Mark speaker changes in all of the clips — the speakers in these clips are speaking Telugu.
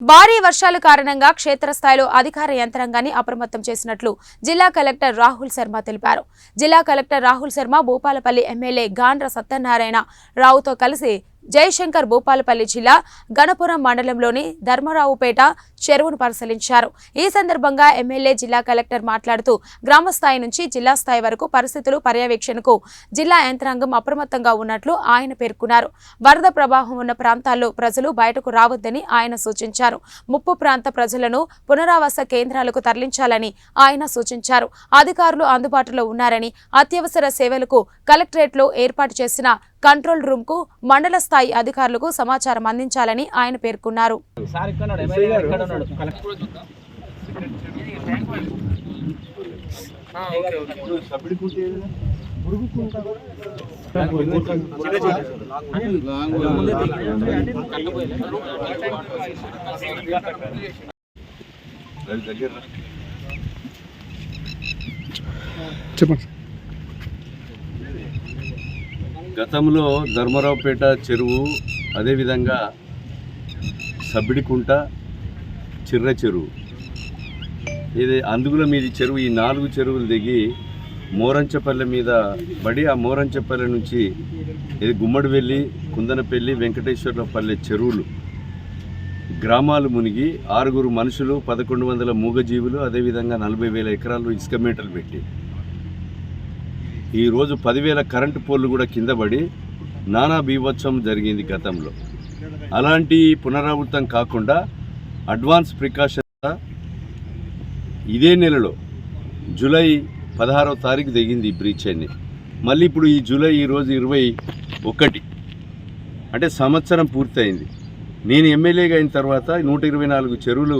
Speaker 1: భారీ వర్షాల కారణంగా క్షేత్రస్థాయిలో అధికార యంత్రాంగాన్ని అప్రమత్తం చేసినట్లు జిల్లా కలెక్టర్ రాహుల్ శర్మ తెలిపారు. జిల్లా కలెక్టర్ రాహుల్ శర్మ భూపాలపల్లి ఎమ్మెల్యే గాండ్ర సత్యనారాయణ రావుతో కలిసి జయశంకర్ భూపాలపల్లి జిల్లా గణపురం మండలంలోని ధర్మరావుపేట చెరువును పరిశీలించారు. ఈ సందర్భంగా ఎమ్మెల్యే జిల్లా కలెక్టర్ మాట్లాడుతూ గ్రామ స్థాయి నుంచి జిల్లా స్థాయి వరకు పరిస్థితులు పర్యవేక్షణకు జిల్లా యంత్రాంగం అప్రమత్తంగా ఉన్నట్లు ఆయన పేర్కొన్నారు. వరద ప్రవాహం ఉన్న ప్రాంతాల్లో ప్రజలు బయటకు రావద్దని ఆయన సూచించారు. ముప్పు ప్రాంత ప్రజలను పునరావాస కేంద్రాలకు తరలించాలని ఆయన సూచించారు. అధికారులు అందుబాటులో ఉన్నారని అత్యవసర సేవలకు కలెక్టరేట్లో ఏర్పాటు చేసిన కంట్రోల్ రూమ్కు మండల స్థాయి అధికారులకు సమాచారం అందించాలని ఆయన పేర్కొన్నారు.
Speaker 2: సార్ ఇక్కడ ఉన్నాడు ఎమ్మెల్యే గారు ఇక్కడ ఉన్నాడు కలెక్టర్
Speaker 3: చెప్పండి
Speaker 4: గతంలో ధర్మరావుపేట చెరువు అదేవిధంగా సబ్బిడికుంట చిర్ర చెరువు. ఇది అందుగుల మీది చెరువు ఈ నాలుగు చెరువులు దిగి మోరంచపల్లె మీద పడి ఆ మోరంచపల్లె నుంచి ఇది గుమ్మడివెల్లి కుందనపల్లి వెంకటేశ్వరపల్లె చెరువులు. గ్రామాలు మునిగి ఆరుగురు మనుషులు పదకొండు వందల మూగజీవులు అదేవిధంగా నలభై వేల ఎకరాలు ఇసుక మీటర్లు పెట్టి ఈరోజు పదివేల కరెంటు పోల్లు కూడా కింద పడి నానా బీభత్సం జరిగింది గతంలో. అలాంటి పునరావృతం కాకుండా అడ్వాన్స్ ప్రికాషన్ ఇదే నెలలో జూలై పదహారవ తారీఖు దిగింది ఈ బ్రీచ్ అన్ని. మళ్ళీ ఇప్పుడు ఈ జూలై ఈరోజు ఇరవై ఒకటి. అంటే సంవత్సరం పూర్తయింది. నేను ఎమ్మెల్యేగా అయిన తర్వాత నూట ఇరవై నాలుగు చెరువులు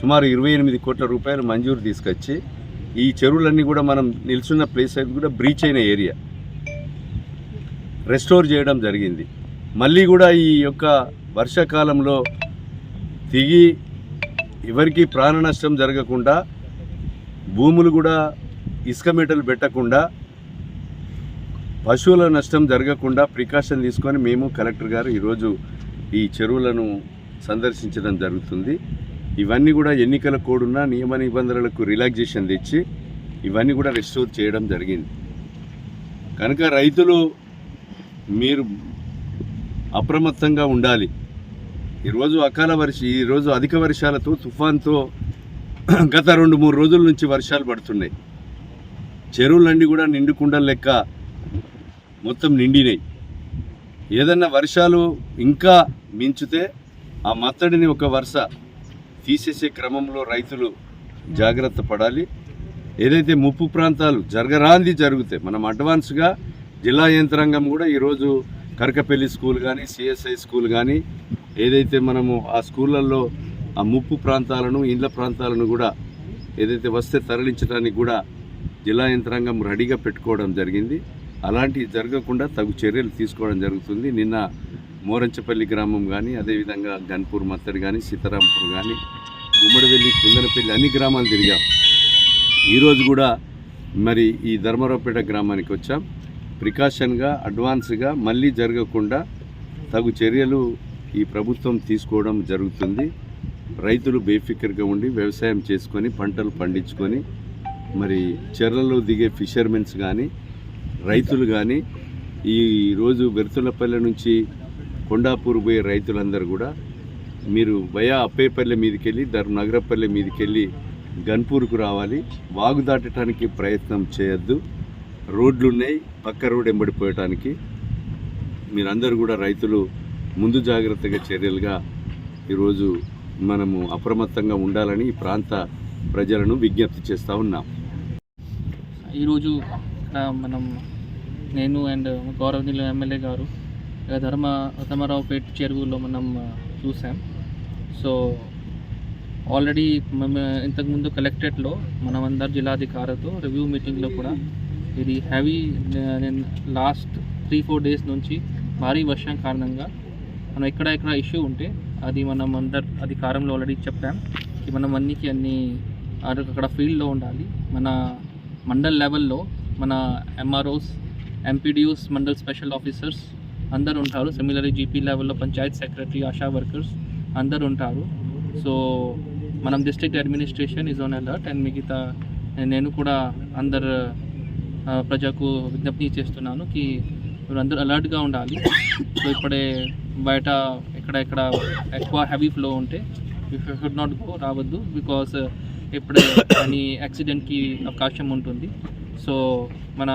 Speaker 4: సుమారు ఇరవై ఎనిమిది కోట్ల రూపాయలు మంజూరు తీసుకొచ్చి ఈ చెరువులన్నీ కూడా మనం నిల్చున్న ప్లేస్ అయితే కూడా బ్రీచ్ అయిన ఏరియా. రెస్టోర్ చేయడం జరిగింది. మళ్ళీ కూడా ఈ యొక్క వర్షాకాలంలో దిగి ఎవరికి ప్రాణ నష్టం జరగకుండా భూములు కూడా ఇసుక మెటలు పెట్టకుండా పశువుల నష్టం జరగకుండా ప్రికాషన్ తీసుకొని మేము కలెక్టర్ గారు ఈరోజు ఈ చెరువులను సందర్శించడం జరుగుతుంది. ఇవన్నీ కూడా ఎన్నికల కోడున్న నియమ నిబంధనలకు రిలాక్సేషన్ తెచ్చి ఇవన్నీ కూడా రెస్టోర్ చేయడం జరిగింది. కనుక రైతులు మీరు అప్రమత్తంగా ఉండాలి. ఈరోజు అకాల వర్ష ఈరోజు అధిక వర్షాలతో తుఫాన్తో గత రెండు మూడు రోజుల నుంచి వర్షాలు పడుతున్నాయి. చెరువులన్నీ కూడా నిండుకుండా లెక్క మొత్తం నిండినాయి. ఏదన్నా వర్షాలు ఇంకా మించితే ఆ మత్తడిని ఒక వరుస తీసేసే క్రమంలో రైతులు జాగ్రత్త పడాలి. ఏదైతే ముప్పు ప్రాంతాలు జరగరాంది జరుగుతాయి మనం అడ్వాన్స్గా జిల్లా యంత్రాంగం కూడా ఈరోజు కరకపల్లి స్కూల్ కానీ సిఎస్ఐ స్కూల్ కానీ ఏదైతే మనము ఆ స్కూళ్ళల్లో ఆ ముప్పు ప్రాంతాలను ఇండ్ల ప్రాంతాలను కూడా ఏదైతే వస్తే తరలించడానికి కూడా జిల్లా యంత్రాంగం రెడీగా పెట్టుకోవడం జరిగింది. అలాంటివి జరగకుండా తగు చర్యలు తీసుకోవడం జరుగుతుంది. నిన్న మోరంచపల్లి గ్రామం కానీ అదేవిధంగా గన్పూర్ మత్తడి కానీ సీతారాంపూర్ కానీ గుమ్మడివెల్లి కుందనపల్లి అన్ని గ్రామాలు తిరిగాం. ఈరోజు కూడా మరి ఈ ధర్మరావుపేట గ్రామానికి వచ్చాం. ప్రికాషన్గా అడ్వాన్స్గా మళ్ళీ జరగకుండా తగు చర్యలు ఈ ప్రభుత్వం తీసుకోవడం జరుగుతుంది. రైతులు బేఫికర్గా ఉండి వ్యవసాయం చేసుకొని పంటలు పండించుకొని మరి చెర్లలో దిగే ఫిషర్మెన్స్ కానీ రైతులు కానీ ఈరోజు బెర్తులపల్లె నుంచి కొండాపూర్ పోయే రైతులందరూ కూడా మీరు భయా అప్పేపల్లె మీదకి వెళ్ళి ధర్ నగరపల్లె మీదకి వెళ్ళి గన్పూర్కు రావాలి. వాగు దాటడానికి ప్రయత్నం చేయొద్దు. రోడ్లు ఉన్నాయి పక్క రోడ్ ఎంబడిపోయటానికి మీరందరూ కూడా రైతులు ముందు జాగ్రత్తగా చర్యలుగా ఈరోజు మనము అప్రమత్తంగా ఉండాలని ఈ ప్రాంత ప్రజలను విజ్ఞప్తి చేస్తూ ఉన్నాం.
Speaker 2: ఈరోజు మనం నేను అండ్ గౌరవనీయులు ఎమ్మెల్యే గారు ధర్మ ధర్మరావుపేట చెరువులో మనం చూసాం. సో ఆల్రెడీ మేము ఇంతకుముందు కలెక్టరేట్లో మనం అందరు జిల్లాధికారులతో రివ్యూ మీటింగ్లో కూడా ఇది హ్యావీ నేను లాస్ట్ త్రీ ఫోర్ డేస్ నుంచి భారీ వర్షం కారణంగా మనం ఎక్కడ ఎక్కడ ఇష్యూ ఉంటే అది మనం అందరు అధికారంలో ఆల్రెడీ చెప్పాం. మనం అన్నికి అన్ని అక్కడ అక్కడ ఫీల్డ్లో ఉండాలి. మన మండల్ లెవెల్లో మన MROs MPDOs mandal special officers అందరు ఉంటారు సిమిలర్లీ జీపీ లెవెల్లో పంచాయత్ సెక్రటరీ ఆశా వర్కర్స్ అందరు ఉంటారు సో మనం district administration is on alert and మిగతా నేను కూడా అందరు ప్రజకు ప్రజలకు విజ్ఞప్తి చేస్తున్నాను కి అందరూ అలర్ట్గా ఉండాలి. సో ఇప్పుడే బయట ఎక్కడ ఎక్కడ ఎక్కువ హెవీ ఫ్లో ఉంటే షుడ్ నాట్ గో రావద్దు. బికాస్ ఇప్పుడే కానీ యాక్సిడెంట్కి అవకాశం ఉంటుంది. సో మన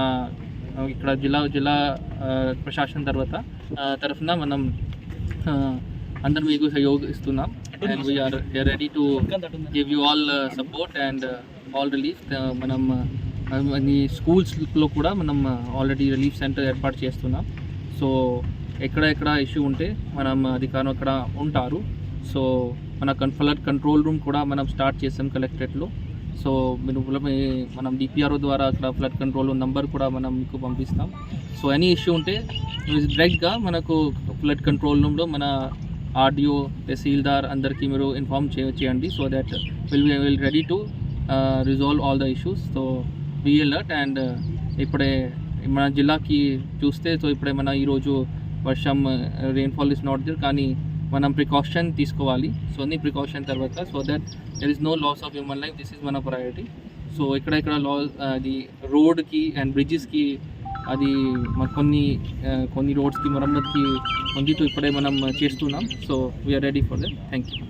Speaker 2: ఇక్కడ జిల్లా జిల్లా ప్రశాసన తర్వాత తరఫున మనం అందరం మీకు సహయోగ ఇస్తున్నాం and we are ready to give you all support and all relief మనం స్కూల్స్లో కూడా మనం ఆల్రెడీ రిలీఫ్ సెంటర్ ఏర్పాటు చేస్తున్నాం. సో ఎక్కడ ఎక్కడ ఇష్యూ ఉంటే మనం అధికారం అక్కడ ఉంటారు. సో మన ఫ్లడ్ కంట్రోల్ రూమ్ కూడా మనం స్టార్ట్ చేసాం కలెక్టరేట్లో సో మీరు మనం డిపిఆర్ఓ ద్వారా అక్కడ ఫ్లడ్ కంట్రోల్ నంబర్ కూడా మనం మీకు పంపిస్తాం. సో ఎనీ ఇష్యూ ఉంటే మీరు డైరెక్ట్గా మనకు ఫ్లడ్ కంట్రోల్ రూమ్లో మన ఆర్డిఓ తహసీల్దార్ అందరికీ మీరు ఇన్ఫామ్ చే చేయండి. So that will will ready to resolve all the issues so be alert and ఇప్పుడే మన జిల్లాకి చూస్తే సో ఇప్పుడే మన ఈరోజు వర్షం రెయిన్ఫాల్ ఇస్ నాట్ దేర్ కానీ మనం ప్రికాషన్ తీసుకోవాలి. సో అన్ని ప్రికాషన్ తర్వాత so that there is no loss of human life this is మన ప్రయారిటీ సో ఇక్కడ ఇక్కడ లా అది రోడ్కి అండ్ బ్రిడ్జెస్కి అది మన కొన్ని కొన్ని రోడ్స్కి మరమ్మతుకి ఉంది ఇప్పుడే మనం చేస్తున్నాం. So we are ready for that thank you